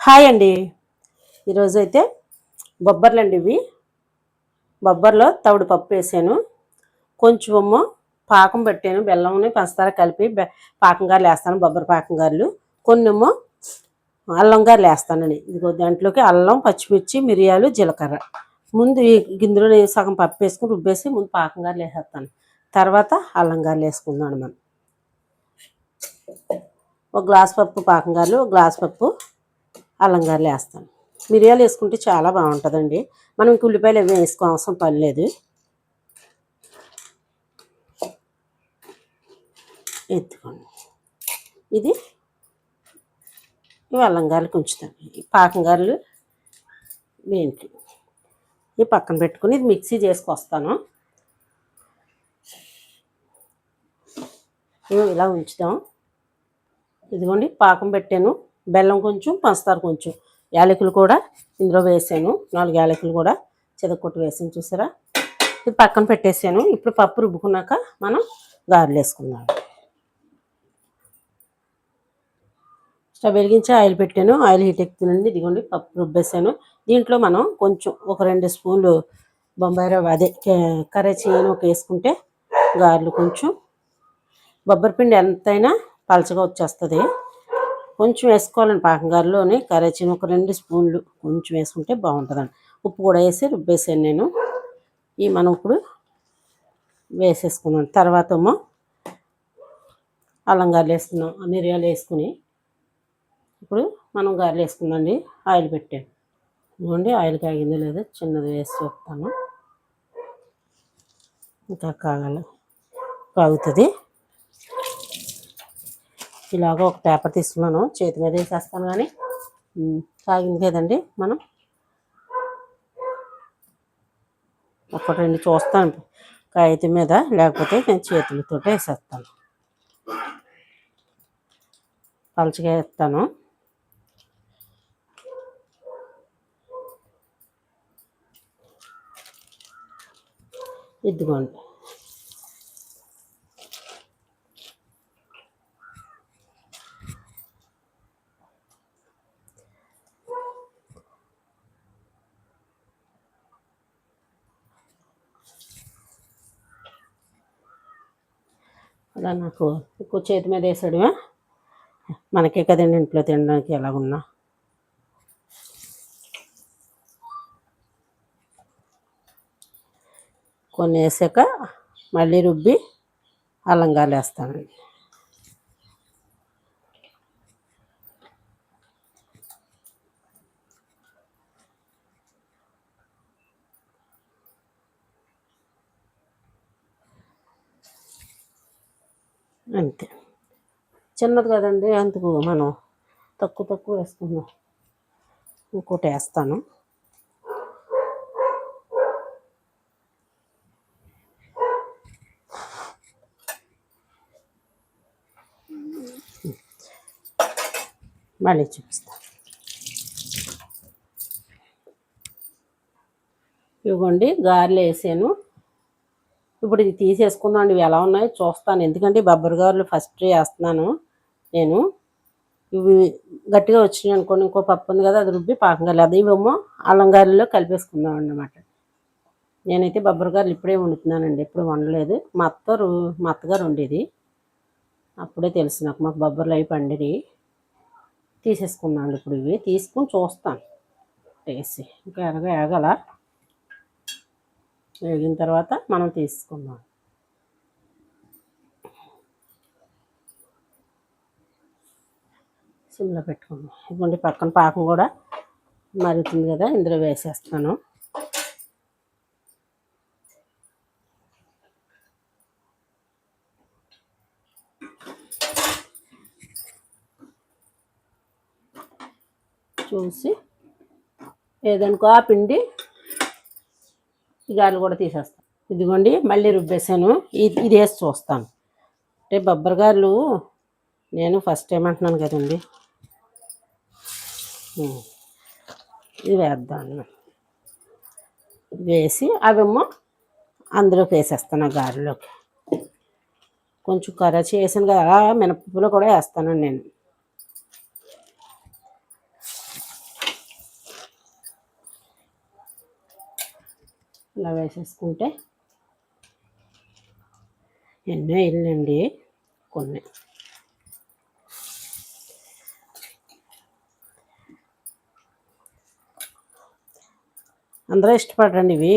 Hi అండి. ఈరోజు అయితే బొబ్బర్లు అండి ఇవి. బొబ్బర్లో తవుడు పప్పు వేసాను. కొంచెము పాకం పెట్టాను. బెల్లంని పంచదార కలిపి పాకం గారెలు వేస్తాను బొబ్బరి పాకం గారులు. కొన్నేమో అల్లం గారెలు వేస్తానండి ఇదిగో దాంట్లోకి అల్లం పచ్చిమిర్చి మిరియాలు జీలకర్ర. ముందు ఈ గింజలో సగం పప్పు వేసుకుని రుబ్బేసి ముందు పాకం గారెలు వేసేస్తాను. తర్వాత అల్లం గారెలు వేసుకుందాం మనం. ఒక గ్లాస్ పప్పు పాకం గారెలు ఒక గ్లాస్ పప్పు అల్లంగారులు వేస్తాను మిరియాలు వేసుకుంటే చాలా బాగుంటుందండి. మనం ఇంక ఉల్లిపాయలు ఏమీ వేసుకో అవసరం పని లేదు ఎత్తుకోండి. ఇది ఇవి అల్లంగారులు ఉంచుతాను ఈ పాకం గారెలు దేనికి? ఈ పక్కన పెట్టుకుని ఇది మిక్సీ చేసుకొస్తాను. ఇలా ఉంచుదాం. ఇదిగోండి పాకం పెట్టాను. బెల్లం కొంచెం పంచదార కొంచెం. యాలకులు కూడా ఇందులో వేసాను. నాలుగు యాలకులు కూడా చెదకొట్టు వేసాను చూసారా? ఇది పక్కన పెట్టేసాను. ఇప్పుడు పప్పు రుబ్బుకున్నాక మనం గారెలు వేసుకుందాం. స్టవ్ వెలిగించి ఆయిల్ పెట్టాను. ఆయిల్ హీట్ ఎక్కుతుంది ఇదిగోండి పప్పు రుబ్బేసాను. దీంట్లో మనం కొంచెం ఒక రెండు స్పూన్లు బొంబాయి రవ్వ అదే కర్రీ చేయను ఒక వేసుకుంటే గారెలు కొంచెం. బొబ్బరి పిండి ఎంతైనా పలచగా వచ్చేస్తుంది. కొంచెం వేసుకోవాలండి పాకంగారులోని కరేచిన ఒక రెండు స్పూన్లు కొంచెం వేసుకుంటే బాగుంటుందండి. ఉప్పు కూడా వేసి రుబ్బేసాను నేను. ఈ మనం ఇప్పుడు వేసేసుకున్నాం. తర్వాత ఏమో అల్లం గారెలు వేసుకున్నాం ఆ మిరియాలు వేసుకుని ఇప్పుడు మనం గారెలు వేసుకుందండి ఆయిల్ పెట్టాను. ఇదిగోండి ఆయిల్ కాగిందో లేదో చిన్నది వేసి చూస్తాను ఇంకా కాగాలి కాగుతుంది. ఇలాగ ఒక పేపర్ తీసుకున్నాను. చేతి మీద వేసేస్తాను కానీ తాగింది కదండి మనం. ఒకటి రెండు చూస్తాను. కాగితం మీద లేకపోతే నేను చేతులతో వేసేస్తాను. పలచగా వేస్తాను. ఇదిగోండి. అలా నాకు ఎక్కువ చేతి మీద వేసాడువా మనకే కదండి ఇంట్లో తినడానికి ఎలాగున్నా. కొన్ని వేసాక మళ్ళీ రుబ్బి అల్లంగాలు వేస్తానండి. అంతే. చిన్నది కదండి అందుకు మనం తక్కువ తక్కువ వేసుకుందాం. ఇంకోటి వేస్తాను. మళ్ళీ చూపిస్తాను ఇవ్వండి గారెలు వేసాను. ఇప్పుడు ఇది తీసేసుకుందాం అండి. ఇవి ఎలా ఉన్నాయో చూస్తాను. ఎందుకంటే బబ్బర్ బొబ్బరి గారెలు ఫస్ట్ వేస్తున్నాను నేను. ఇవి గట్టిగా వచ్చినాయి అనుకోండి ఇంకో పప్పు ఉంది కదా అది రుబ్బి పాకంగా లేదు. ఇవేమో అల్లం గారెల్లో కలిపేసుకుందాం అన్నమాట. నేనైతే బొబ్బరి గారులు ఇప్పుడే వండుతున్నానండి. ఎప్పుడు వండలేదు. మా అత్త రు- మా అత్తగారు వండేది అప్పుడే తెలుసు నాకు మాకు బొబ్బర్లు అవి పండిరి తీసేసుకున్నాను ఇప్పుడు ఇవి. తీసుకుని చూస్తాను. వేసి ఇంకా ఎలాగో ఏగల. వేగిన తర్వాత మనం తీసుకుందాం. సిమ్లో పెట్టుకుందాం. ఇదిగోండి పక్కన పాకం కూడా మరుగుతుంది కదా ఇందులో వేసేస్తాను చూసి ఏదనుకో ఆ పిండి ఈ గారెలు కూడా తీసేస్తాను. ఇదిగోండి మళ్ళీ రుబ్బేసాను ఇది ఇది వేసి చూస్తాను. అంటే బొబ్బరి గారెలు నేను ఫస్ట్ టైం అంటున్నాను కదండి. ఇది వేద్దాను వేసి అవేమో అందులోకి వేసేస్తాను ఆ గారెలోకి. కొంచెం కర్రీ చేసాను కదా మినపప్పులో కూడా వేస్తాను నేను. ఇలా వేసేసుకుంటే ఎన్నో వెళ్ళండి కొన్ని. అందరూ ఇష్టపడరండి ఇవి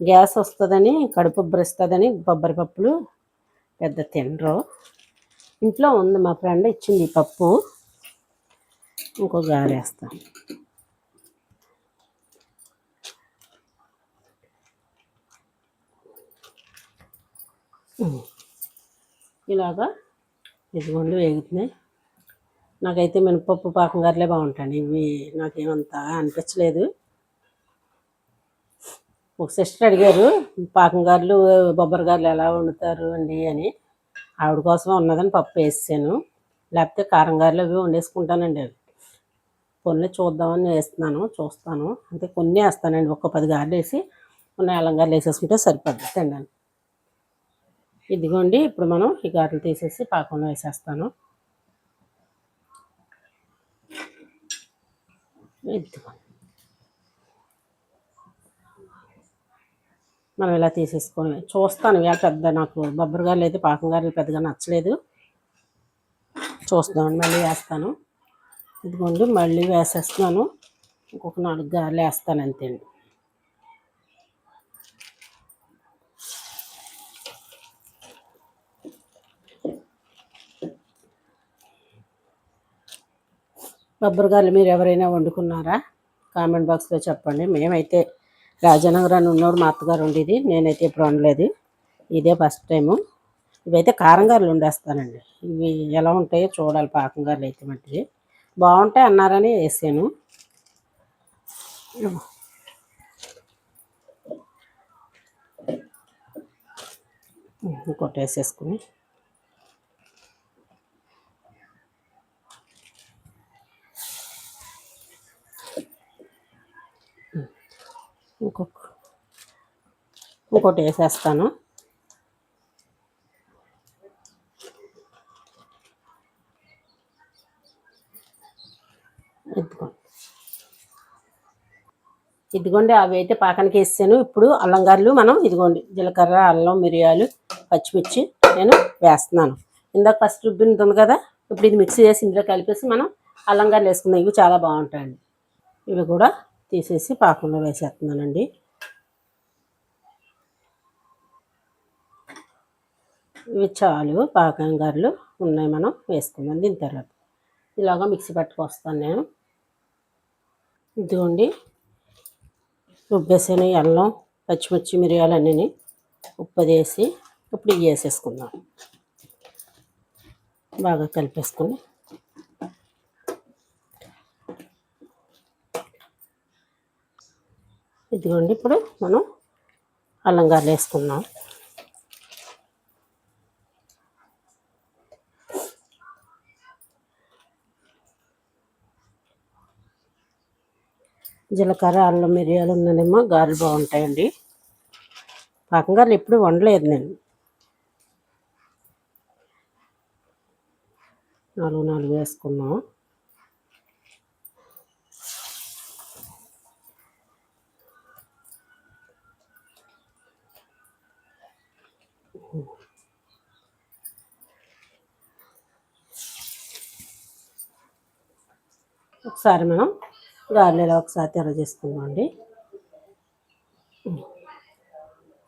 గ్యాస్ వస్తుందని కడుపు ఉబ్బరిస్తుందని కొబ్బరి పప్పులు పెద్ద తినరు. ఇంట్లో ఉంది మా ఫ్రెండ్ ఇచ్చింది పప్పు ఇంకో గాలి ఇలాగా ఇదిగోండి వేగుతున్నాయి. నాకైతే మినపప్పు పాకం గారులే బాగుంటాయి ఇవి నాకేమంత అనిపించలేదు. ఒక సిస్టర్ అడిగారు పాకం గారులు బొబ్బరి గారులు ఎలా వండుతారు అండి? అని. ఆవిడ కోసం ఉన్నదని పప్పు వేసాను. లేకపోతే కారం గారెలు అవి వండేసుకుంటానండి అవి. కొన్ని చూద్దామని వేస్తున్నాను చూస్తాను. అంటే కొన్ని వేస్తానండి. ఒక్క పది గారెలు వేసి కొన్ని అల్లం గారెలు వేసేసుకుంటే సరిపోద్ది తిన్నాను ఇదిగోండి ఇప్పుడు మనం ఈ గారెలు తీసేసి పాకంలో వేసేస్తాను. మనం ఇలా తీసేసుకొని చూస్తాను ఇవాళ పెద్ద నాకు బొబ్బరి గారు లేదు పాకం గారెలు పెద్దగా నచ్చలేదు. చూస్తాను మళ్ళీ వేస్తాను. ఇదిగోండి మళ్ళీ వేసేస్తున్నాను. ఇంకొక నాలుగు గారెలు వేస్తాను అంతే అండి బొబ్బరి మీరు ఎవరైనా వండుకున్నారా? కామెంట్ బాక్స్లో చెప్పండి. మేమైతే రాజానగరాన్ని ఉన్నోడు మా అత్తగారు ఉండేది. నేనైతే ఎప్పుడు వండలేదు. ఇదే ఫస్ట్ టైము. ఇవైతే కారం గారెలు వండేస్తానండి. ఇవి ఎలా ఉంటాయో చూడాలి. పాకంగారులు అయితే మట్టివి. బాగుంటాయి అన్నారని వేసాను. ఇంకోటి వేసేసుకుని ఇంకొక ఇంకోటి వేసేస్తాను ఇదిగోండి. ఇదిగోండి అవి అయితే పాకానికి వేసాను. ఇప్పుడు అల్లం గారెలు మనం ఇదిగోండి జీలకర్ర అల్లం మిరియాలు పచ్చిమిర్చి నేను వేస్తున్నాను. ఇందాక ఫస్ట్ రుబ్బింది ఉంది కదా ఇప్పుడు ఇది మిక్సీ చేసి ఇందులో కలిపేసి మనం అల్లం గారెలు వేసుకుందాం. ఇవి చాలా బాగుంటాయండి. ఇవి కూడా తీసేసి పాకంలో వేసేస్తున్నానండి. ఇవి చాలు పాకం గారెలు ఉన్నాయి మనం వేసుకుందాం దీని తర్వాత ఇలాగా మిక్సీ పట్టుకొస్తాను నేను. ఇదిగోండి రుబ్బేసాను అల్లం పచ్చిమిర్చి మిరియాలు అన్నీ ఉప్పు వేసి ఇప్పుడు ఇవి వేసేసుకుందాం. బాగా కలిపేసుకుని. ఇదిగోండి ఇప్పుడు మనం అల్లం గారెలు వేసుకుందాం. జీలకర్ర అల్లం మిరియాలు ఉన్నదేమో గారెలు బాగుంటాయండి. పాకం ఎప్పుడు వండలేదు నేను. నాలుగు నాలుగు వేసుకున్నాం. ఒకసారి మనం గారెలు ఇలా ఒకసారి తెర చేసుకుందాం అండి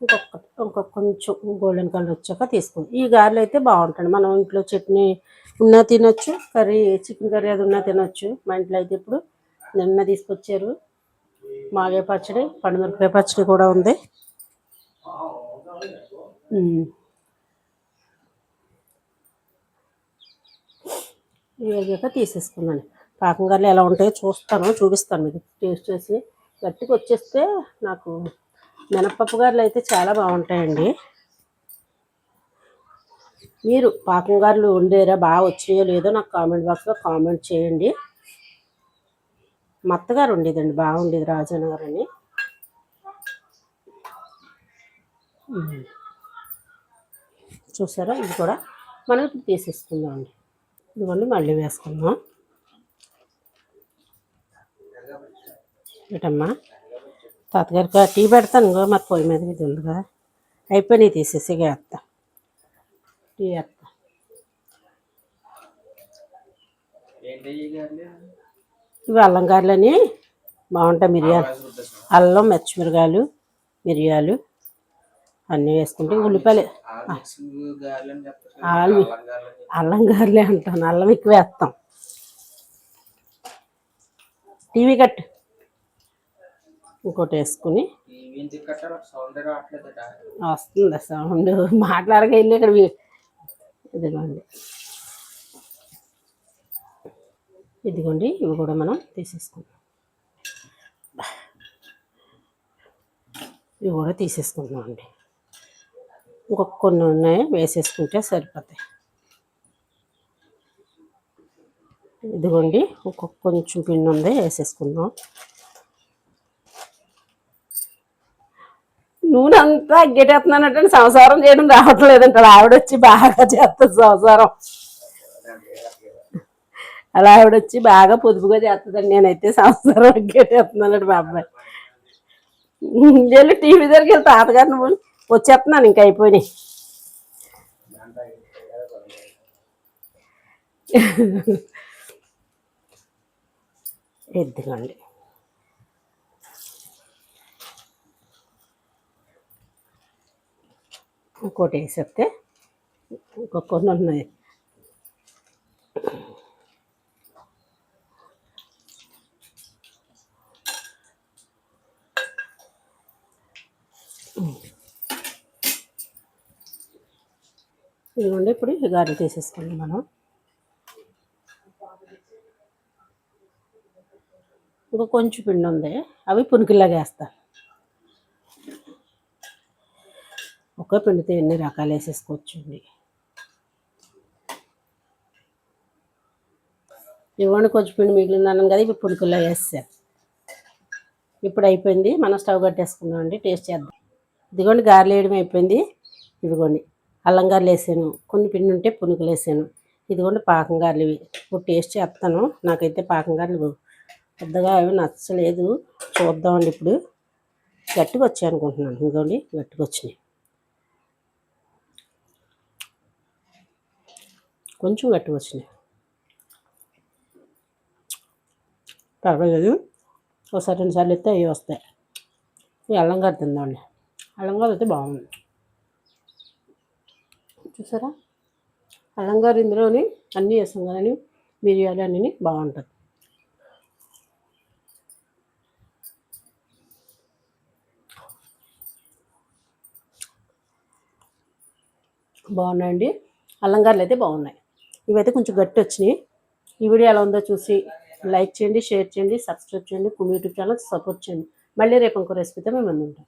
ఇంకొక ఇంకొక కొంచెం గోల్డెన్ కలర్ వచ్చాక తీసుకుంది ఈ గారెలు అయితే బాగుంటుంది మనం ఇంట్లో చట్నీ ఉన్నా తినొచ్చు కర్రీ చికెన్ కర్రీ అది ఉన్నా తినొచ్చు. మా ఇంట్లో అయితే ఇప్పుడు నిన్న తీసుకొచ్చారు. మాగే పచ్చడి పండుమిరపకాయ పచ్చడి కూడా ఉంది. ఇవి వేగాక పాకంగారులు పాకం ఎలా ఉంటాయో చూస్తాను చూపిస్తాను మీకు. టేస్ట్ చేసి గట్టిగా వచ్చేస్తే నాకు మినప్పప్పు గారులు అయితే చాలా బాగుంటాయండి. మీరు పాకం గారులు వండారా బాగా వచ్చినాయో లేదో నాకు కామెంట్ బాక్స్లో కామెంట్ చేయండి. మా అత్తగారు ఉండేదండి బాగుండేది రాజానగర్ అని చూసారా? ఇది కూడా మనం ఇప్పుడు తీసేసుకుందాం అండి ఇదిగోండి మళ్ళీ వేసుకుందాం. ఏటమ్మా తాతగారికి టీ పెడతాను మరి పొయ్యి మీద ఇది ఉంది కదా అయిపోయినాయి తీసేసి వేస్తా టీ వేస్తా? ఇవి అల్లం గారెలని బాగుంటాయి మిరియాలు. అల్లం మెచ్చిమిరకాయలు మిరియాలు అన్నీ వేసుకుంటే ఉల్లిపాయలు. అల్లం గారెలే అంటాను అల్లం ఎక్కువ వేస్తాం టీవీ కట్. ఇంకోటి వేసుకుని. వస్తుంది సౌండ్. మాట్లాడక వెళ్ళి ఇక్కడ ఇదిగోండి. ఇదిగోండి ఇవి కూడా మనం తీసేసుకుందాం. ఇవి కూడా తీసేసుకుందాం అండి ఇంకొక కొన్ని ఉన్నాయి వేసేసుకుంటే సరిపోతాయి. ఇదిగోండి ఇంకొక కొంచెం పిండి ఉంది వేసేసుకుందాం. నూనె అంతా అగ్గెట్టేస్తున్నానంటే సంసారం చేయడం రావట్లేదంట ఆవిడ వచ్చి బాగా చేస్తుంది సంసారం. అలా ఆవిడ వచ్చి బాగా పొదుపుగా చేస్తుందండి నేనైతే సంసారం అగ్గెట్టేస్తున్నానండి మా అబ్బాయి. వెళ్ళి టీవీ దగ్గరికి వెళ్ళి తాతగారిని పోయి వచ్చేస్తున్నాను ఇంకా అయిపోయినాయి. ఎద్దుకోండి ఇంకోటి వేసేస్తే ఇంకొక కొన్ని ఉన్నాయి. ఇదిగోండి ఇప్పుడు గారెలు తీసేసుకోండి మనం. ఇంకా కొంచెం పిండి ఉంది. అవి పునుకులాగా వేస్తాను ఒకే పిండితో ఎన్ని రకాలు వేసేసుకోవచ్చండి ఇవ్వండి కొంచెం పిండి మిగిలిందన్నాను కదా ఇవి పునుకుల్లో వేస్తాను ఇప్పుడు అయిపోయింది. మనం స్టవ్ కట్టేసుకుందాం అండి. టేస్ట్ చేద్దాం. ఇదిగోండి గారెలు వేయడం అయిపోయింది. ఇదిగోండి అల్లం గారెలు వేసాను. కొన్ని పిండి ఉంటే పునుకులు వేసాను. ఇదిగోండి పాకం గారెలు ఇవి. ఇప్పుడు టేస్ట్ చేస్తాను. నాకైతే పాకం గారెలు పెద్దగా అవి నచ్చలేదు. చూద్దామండి ఇప్పుడు. గట్టిగా వచ్చాయి అనుకుంటున్నాను. ఇంకోండి గట్టిగా వచ్చినాయి. కొంచెం గట్టిగా వచ్చినాయి. పర్వాలేదు. ఒకసారి రెండుసార్లు ఎత్తే అవి వస్తాయి. ఈ అల్లం గారు తిందామండి. అల్లంగారు అయితే బాగుంది. చూసారా? అల్లం గారు ఇందులోని అన్నీ వేసాం కానీ మిరియాలు అన్నీ బాగుంటుంది. బాగున్నాయండి. అలంకారాలు అయితే బాగున్నాయి. ఇవైతే కొంచెం గట్టి వచ్చినాయి ఈ వీడియో ఎలా ఉందో చూసి లైక్ చేయండి షేర్ చేయండి సబ్స్క్రైబ్ చేయండి. కుమి యూట్యూబ్ ఛానల్ సపోర్ట్ చేయండి. మళ్ళీ రేపు ఇంకో రెసిపీతో మేము ఉంటాం